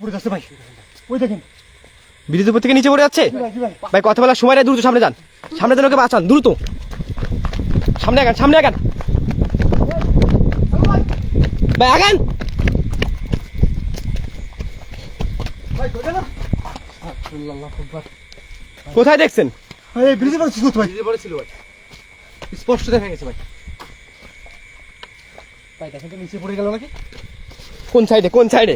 পড়ে যাচ্ছে ভাই। ওই দেখেন। ব্রিজের উপর থেকে নিচে পড়ে যাচ্ছে? ভাই কথা বলার সময় নেই দ্রুত সামনে যান। সামনে যান ওকে বাঁচান দ্রুত। সামনে আগান সামনে আগান। ভাই আগান! ভাই কোথায় দেখছেন? এই ব্রিজে পড়েছিস ভাই। ব্রিজে পড়েছিল ভাই। স্পষ্ট দেখা গেছে ভাই। ভাই দেখেন তো নিচে পড়ে গেল নাকি? কোন সাইডে কোন সাইডে?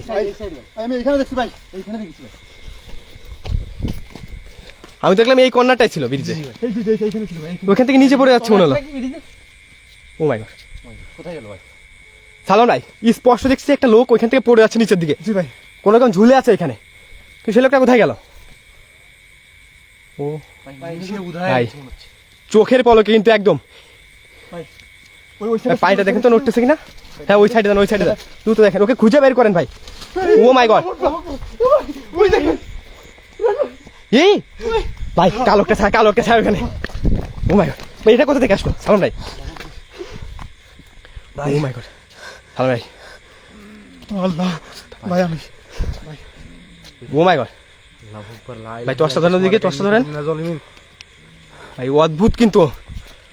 আমি এখানে দেখছি ভাই। এইখানে দেখছি ভাই। আমি দেখলাম এই কর্নারটাই ছিল ব্রিজে। ছিল। ওখান থেকে নিচে পড়ে যাচ্ছে মনে হলো। ও মাই গড কোথায় গেল ভাই? ভাই স্পষ্ট দেখছি একটা লোক ওইখান থেকে পড়ে যাচ্ছে নিচের দিকে। জি ভাই। কোন রকম ঝুলে আছে এখানে। কিন্তু সে লোকটা কোথায় গেল? ও। ভাই চোখের পলকে কিন্তু একদম। পানিটা দেখেন তো নড়তেছে কিনা? হ্যাঁ ওই সাইডে দেন ওই সাইডে দেন দ্রুত দেখেন ওকে খুঁজে বের করেন ভাই। ও মাই গড ওই দেখেন এই ভাই কালো কালোকটা ছাড় কালোকটা ছাড় ওখানে। ও মাই গড ভাই এটা কোথা থেকে আসলো? সালাম ভাই। ও মাই গড সালাম ভাই। আল্লাহ ভাই আমি ও মাই গড ভাই টসটা ধরেন দিকে টসটা ধরেন। ভাই অদ্ভুত কিন্তু।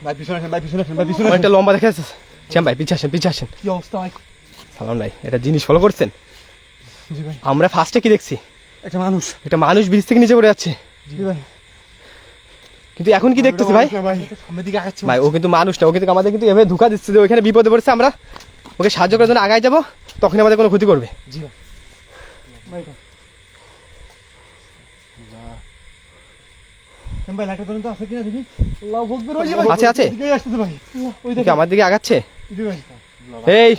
ভাই পিছনে ভাই পিছনে ভাই পিছনে আসেন। লম্বা দেখা যাচ্ছে। শ্যাম ভাই পিছিয়ে আসেন পিছিয়ে আসেন। কি অবস্থা ভাই? সালাম ভাই এটা জিনিস ফলো করছেন? জি ভাই। আমরা ফার্স্টে কি দেখছি? একটা মানুষ। একটা মানুষ ব্রিজ থেকে নিচে পড়ে যাচ্ছে। জি ভাই। কিন্তু এখন কি দেখতেছি ভাই? ভাই ও কিন্তু মানুষ না ও কিন্তু আমাদের কিন্তু এভাবে ধোকা দিচ্ছে যে ওইখানে বিপদে পড়ছে আমরা। ওকে সাহায্য করার জন্য আগায় যাব তখন আমাদের কোনো ক্ষতি করবে। জি ভাই ভাই আছে কিনা দেখি। আল্লাহ ভক্তের ওই ভাই আছে, ভাই। ওই আমার দিকে আগাচ্ছে? এই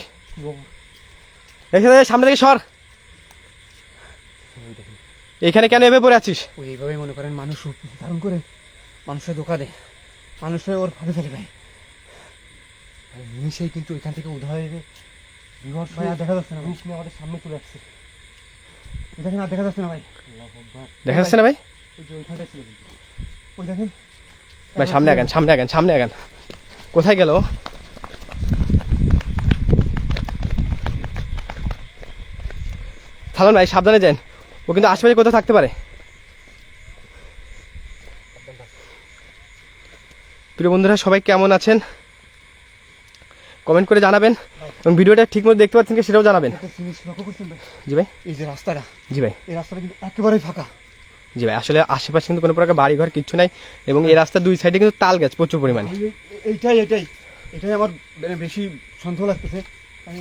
এখানে সামনে থেকে সর। এখানে কেন এভাবে পড়ে আছিস? এইভাবে মনে করেন মানুষ ধারণ করে মানুষের ধোকা দেয়। মানুষের ওর ফাঁদে ফেলে ভাই ভাই নিমিশেই কিন্তু এখান থেকে উধার হয়ে বিভৎস ভাই আর দেখা যাচ্ছে না রূপ আমাদের সামনে চলে আসছে। দেখেন আর দেখা যাচ্ছে না ভাই। দেখা যাচ্ছে না ভাই? ওই যে ওইখানটা ছিল। ওই দেখেন ভাই সামনে আগান সামনে আগান সামনে আগান। কোথায় গেল? ও? থাকুন ভাই সাবধানে যান। ও কিন্তু আশেপাশে কোথাও থাকতে পারে। প্রিয় বন্ধুরা সবাই কেমন আছেন? কমেন্ট করে জানাবেন এবং ভিডিওটা ঠিক মতো দেখতে পাচ্ছেন কি সেটাও জানাবেন। জি ভাই। এই যে রাস্তাটা জি ভাই। এই রাস্তাটা কিন্তু একেবারেই ফাঁকা। জি ভাই আসলে আশেপাশে কিন্তু কোনো প্রকার বাড়ি ঘর কিচ্ছু নাই এবং এই রাস্তার দুই সাইডে কিন্তু তাল গাছ প্রচুর পরিমাণে। এই- এই- এইটাই এটাই এটাই আমার বেশি সন্দেহ লাগতেছে।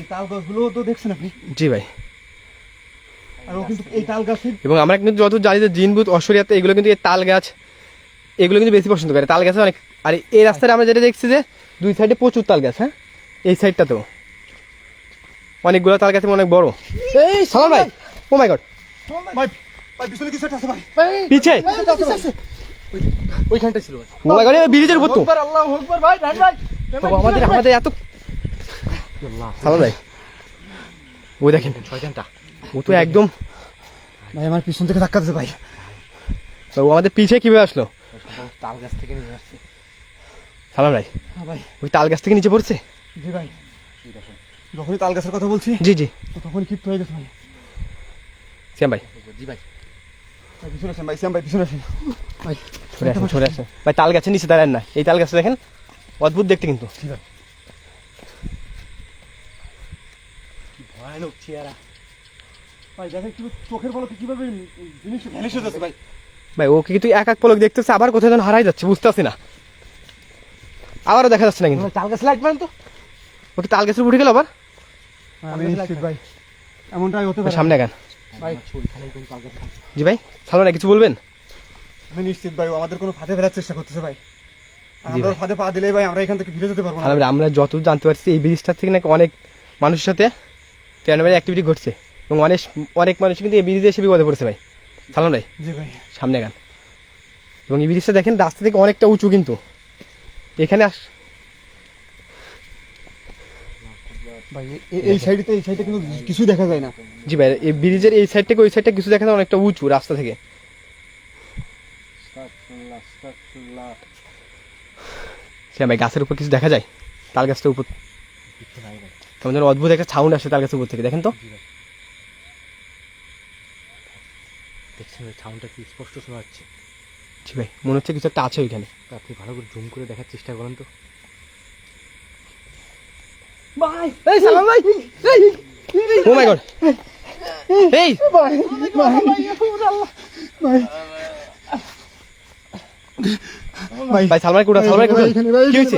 তাল গাছগুলো তো দেখছেন আপনি? জি ভাই। আর ও এই তাল গাছের এবং আমরা কিন্তু যত জানি যে জিনবুত অশ্বরিয়াতে এগুলো কিন্তু এই তাল গাছ এগুলো কিন্তু বেশি পছন্দ করে। তাল গাছে অনেক আর এই রাস্তায় আমরা যেটা দেখছি যে দুই সাইডে প্রচুর তাল গাছ হ্যাঁ? এই সাইডটাতেও অনেকগুলো তাল গাছ অনেক বড়। এই সালাম ভাই ও মাই গড ভাই ভাই পিছনে কিছু একটা আছে ভাই। পিছে ওইখানটা ছিল ব্রিজের উপর তো আল্লাহ আকবার ভাই ডান ভাই। আমাদের আমাদের এত সালাম ভাই ও দেখেন। শয়তানটা। ও তো একদম ভাই আমার পিছন থেকে ধাক্কা দিচ্ছে ভাই। ও আমাদের পিছে কীভাবে আসলো? তাল গাছ থেকে নিয়ে আসছে। সালাম ভাই। হ্যাঁ ভাই। ওই তাল গাছ থেকে নিচে পড়ছে? জি ভাই। যখনই তাল গাছের কথা বলছি জি জি। তখন ক্ষিপ্ত হয়ে গেছে ভাই। শ্যাম ভাই। জি ভাই। পিছনে আসেন ভাই শ্যাম ভাই পিছনে আসেন। ভাই সরে আসেন সরে আসেন। ভাই তাল গাছের নিচে দাঁড়ান না। এই তাল গাছটা দেখেন অদ্ভুত দেখতে কিন্তু। জি ভাই ভয়ানক চেহারা। ভাই দেখেন কি চোখের বলকে কীভাবে জিনিস ভ্যানিশ হয়ে যাচ্ছে ভাই। ভাই ওকে কিন্তু এক এক পলক দেখতেছে আবার কোথায় যেন হারাই যাচ্ছে বুঝতে পারছি না। আবারও দেখা যাচ্ছে না কিন্তু। তাল গাছ লাইট মারেন তো। ওকে তাল গাছের উঠে গেল আবার? আমি নিশ্চিত ভাই এমনটাই হতে পারে। সামনে গান জি ভাই সালমান কিছু বলবেন? আমি নিশ্চিত ভাই আমাদের কোনো ফাঁদে ফেলার চেষ্টা করতেছে ভাই। আমরা ফাঁদে পা দিলেই ভাই আমরা এখান থেকে ফিরে যেতে পারব না। আমরা যত জানতে পারছি এই ব্রিজটার থেকে নাকি অনেক মানুষের সাথে ট্রেনের অ্যাক্টিভিটি ঘটছে। এবং অনেক অনেক মানুষ কিন্তু এই ব্রিজে এসে বিপদে পড়ছে ভাই। সালমান ভাই জি ভাই। সামনে গান। এবং এই ব্রিজটা দেখেন রাস্তা থেকে অনেকটা উঁচু কিন্তু। এখানে আস ভাই এই সাইডে এই সাইডে কিন্তু কিছু দেখা যায় না। জি ভাই এই ব্রিজের এই সাইড থেকে ওই সাইডটা কিছু দেখা যায় অনেকটা উঁচু রাস্তা থেকে। হ্যাঁ ভাই গাছের উপর কিছু দেখা যায়? তাল গাছটার উপর কেমন যেন অদ্ভুত একটা সাউন্ড আসে তাল গাছের উপর থেকে দেখেন তো। দেখছেন ওই সাউন্ডটা কি স্পষ্ট শোনা যাচ্ছে? জি ভাই মনে হচ্ছে কিছু একটা আছে ওইখানে। আপনি ভালো করে জুম করে দেখার চেষ্টা করেন তো। ভাই। এই সালাম ভাই। ও মাই গড এই ভাই সালমান কোথা সালমান কোথা কি হয়েছে?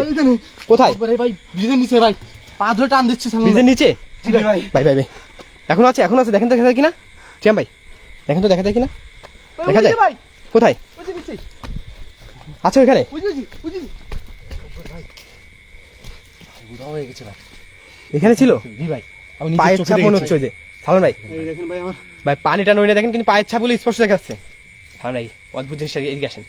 কোথায়? ভাই ব্রিজের নিচে ভাই। পা ধরে টান দিচ্ছে ব্রিজের নিচে? ভাই ভাই। ভাই ভাই এখন আছে এখন আছে। দেখেন তো দেখা যায় কিনা? চিয়াম ভাই। দেখেন তো দেখা যায় কিনা? দেখা যায়। ভাই। কোথায়? আছে ওইখানে? বুঝেছি বুঝেছি। বুড়া হয়ে গেছে ভাই। এখানে ছিল? জি ভাই। আমি পায়ের ছাপ মনে হচ্ছে ওই যে। সালমান ভাই। ভাই আমার। ভাই পানিটা নইলে দেখেন কিন্তু পায়ের ছাপগুলো স্পষ্ট দেখা যাচ্ছে সালমান ভাই অদ্ভুত জিনিসটা এদিকে আসেন।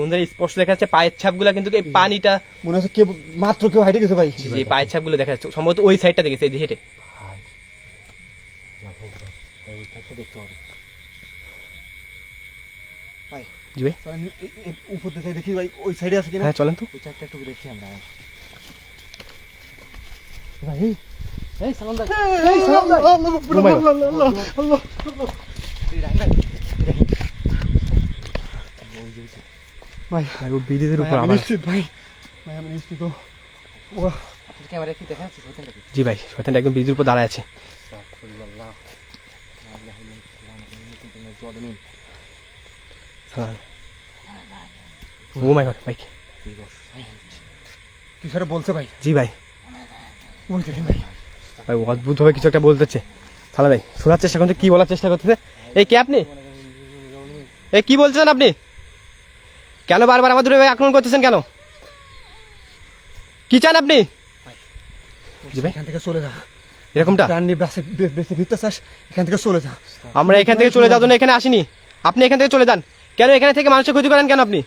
বন্ধুরা স্পষ্ট দেখা যাচ্ছে পায়ের ছাপগুলো কিন্তু এই পানিটা মনে হচ্ছে কেউ মাত্র কেউ হাইটে গেছে ভাই। যে পায়ের ছাপগুলো দেখা যাচ্ছে সম্ভবত ওই সাইডটা দেখেছে এই হেঁটে। জি ভাই। উপর থেকে দেখি ভাই ওই সাইডে আছে কিনা? হ্যাঁ চলেন তো। ওই একটু দেখি আমরা। ভাই। এই, এই সালাম ভাই এই সালাম ভাই my God. ভাই ভাই ও ব্রিজের উপর ভাই, আমি আবার। নিশ্চিত ভাই। ভাই আমি নিশ্চিত ও ও। ক্যামেরা কি দেখা যাচ্ছে জি ভাই শয়তানটা একদম উপর দাঁড়ায় আছে। ও মাই গড ভাই। কি বলছে ভাই? জি ভাই। ওই ভাই ভাই অদ্ভুত ভাবে কিছু একটা বলতেছে। সালা ভাই শোনার চেষ্টা করতে কি বলার চেষ্টা করতেছে। এই কে আপনি? এই কি বলছেন আপনি? কেন বারবার আমাদের আক্রমণ করতেছেন কেন? কি চান আপনি? ভাই। এখান থেকে চলে যা। এরকমটা? বেঁচে ফিরতে চাস এখান থেকে চলে যা। আমরা এখান থেকে চলে যাওয়ার জন্য এখানে আসিনি। আপনি এখান থেকে চলে যান। কেন এখানে থেকে মানুষের ক্ষতি করেন কেন আপনি?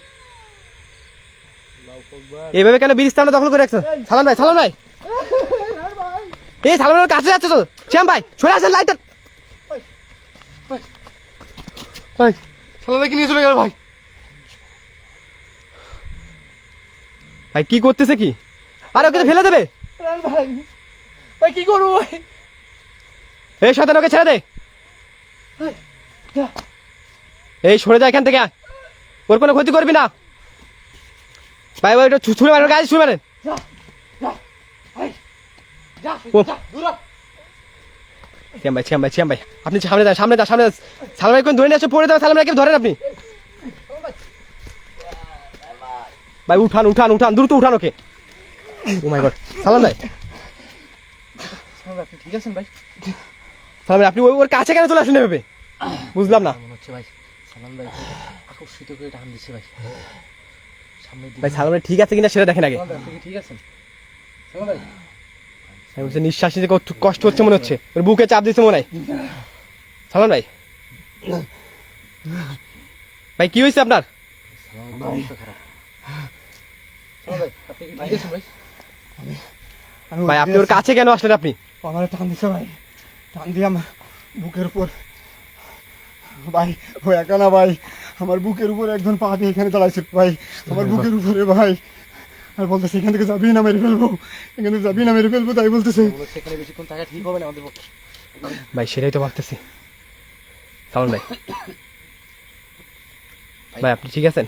এভাবে কেন আমরা দখল করে রাখছেন? সালাম ভাই সালাম ভাই। এই সালামের কাছে যাচ্ছে তো। শ্যাম ভাই সরে আসেন লাইটার। ভাই সালাদাকে নিয়ে চলে গেল ভাই? ভাই কি করতেছে কি? আরে ওকে ফেলে দেবে। ভাই ভাই কি করব ভাই? এই শয়তান ওকে ছেড়ে দে। এই সরে যা এখান থেকে। ওর কোনো ক্ষতি করবি না। ভাই ভাই ওটা ছুঁড়ে মারেন গায়ে ছুঁড়ে মারেন শ্যাম ভাই শ্যাম ভাই শ্যাম ভাই আপনি সামনে যান সামনে যান সামনে যান সালাম ভাই কোন ধরে নিয়ে আসে পড়ে দেবেন সালাম ভাইকে ধরেন আপনি। ভাই উঠান উঠান উঠান দ্রুত উঠান ওকে। ও মাই গড সালাম ভাই। ঠিক আছেন ভাই? সালাম ভাই আপনি ওই- ওর কাছে কেন চলে আসেন এভাবে? বুঝলাম না। মনে হচ্ছে ভাই সালাম ভাই আকর্ষিত করে টান দিচ্ছে ভাই। সামনে ভাই সালাম ভাই ঠিক আছে কিনা সেটা দেখেন আগে। ঠিক আছেন? সালাম ভাই বলছি, নিঃশ্বাস নিতে কষ্ট হচ্ছে মনে হচ্ছে? ওর বুকে চাপ দিচ্ছে মনে হয়। সালমান ভাই। ভাই, কি হয়েছে আপনার? ভাই, আপনি ওর কাছে কেন আসলেন আপনি? আমার টান দিছে ভাই। টান দিয়ে আমার বুকের উপর। ভাই ও একা না ভাই? আমার বুকের উপর একজন পা দিয়ে এখানে দাঁড়াইছে। ভাই, আমার বুকের উপরে ভাই। আর বলতেছে এখান থেকে যাবি না মেরে ফেলব। এখান থেকে যাবি না মেরে ফেলব তাই বলতেছে। সেখানে বেশিক্ষণ থাকা ঠিক হবে না আমাদের পক্ষে। ভাই সেটাই তো ভাবতেছি। ভাই। ভাই আপনি ঠিক আছেন?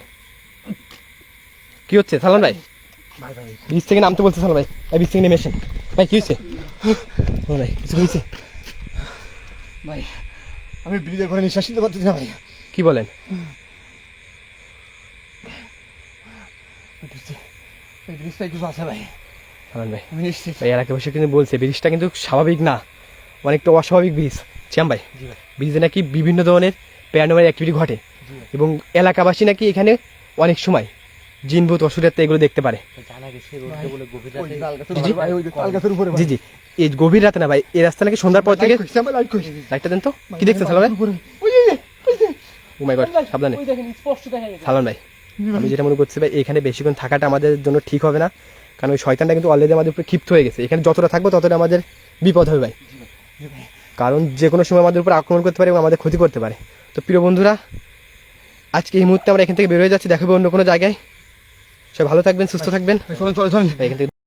কি হচ্ছে? সালমান ভাই। ভাই ভাই। বীজ থেকে নামতে বলছে সালমান ভাই। ভাই বীজ থেকে নেমে এসেন। ভাই কি হয়েছে? সালমান ভাই কিছু হয়েছে? ভাই আমি ব্রিজের ঘরে নিঃশ্বাস নিতে পারতেছি না ভাই। কি বলেন? এই কিছু আছে ভাই। ভাই। নিশ্চিত। ভাই এলাকাবাসী কিন্তু বলছে ব্রিজটা কিন্তু স্বাভাবিক না। অনেকটা অস্বাভাবিক ব্রিজ। শ্যাম ভাই ব্রিজে নাকি বিভিন্ন ধরনের প্যারানমাল অ্যাক্টিভিটি ঘটে। এবং এলাকাবাসী নাকি এখানে অনেক সময় জিনভূত অসুরের এগুলো দেখতে পারে। জানা গেছে রোডটা বলে গভীর জি, রাতে জি। এই গভীর রাতে না ভাই এই রাস্তা নাকি সন্ধ্যার পর থেকে লাইটটা দেন তো। কি দেখছেন সালাম ভাই? ও মাই গড সাবধানে। ভাই আমি যেটা মনে করছি ভাই এখানে বেশিক্ষণ থাকাটা আমাদের জন্য ঠিক হবে না। কারণ ওই শয়তানটা কিন্তু অলরেডি আমাদের উপরে ক্ষিপ্ত হয়ে গেছে। এখানে যতটা থাকব ততটা আমাদের বিপদ হবে ভাই। কারণ যে কোনো সময় আমাদের উপর আক্রমণ করতে পারে এবং আমাদের ক্ষতি করতে পারে। তো প্রিয় বন্ধুরা আজকে এই মুহূর্তে আমরা এখান থেকে বের হয়ে যাচ্ছি। দেখাবো অন্য কোনো জায়গায়। সবাই ভালো থাকবেন সুস্থ থাকবেন। এখান থেকে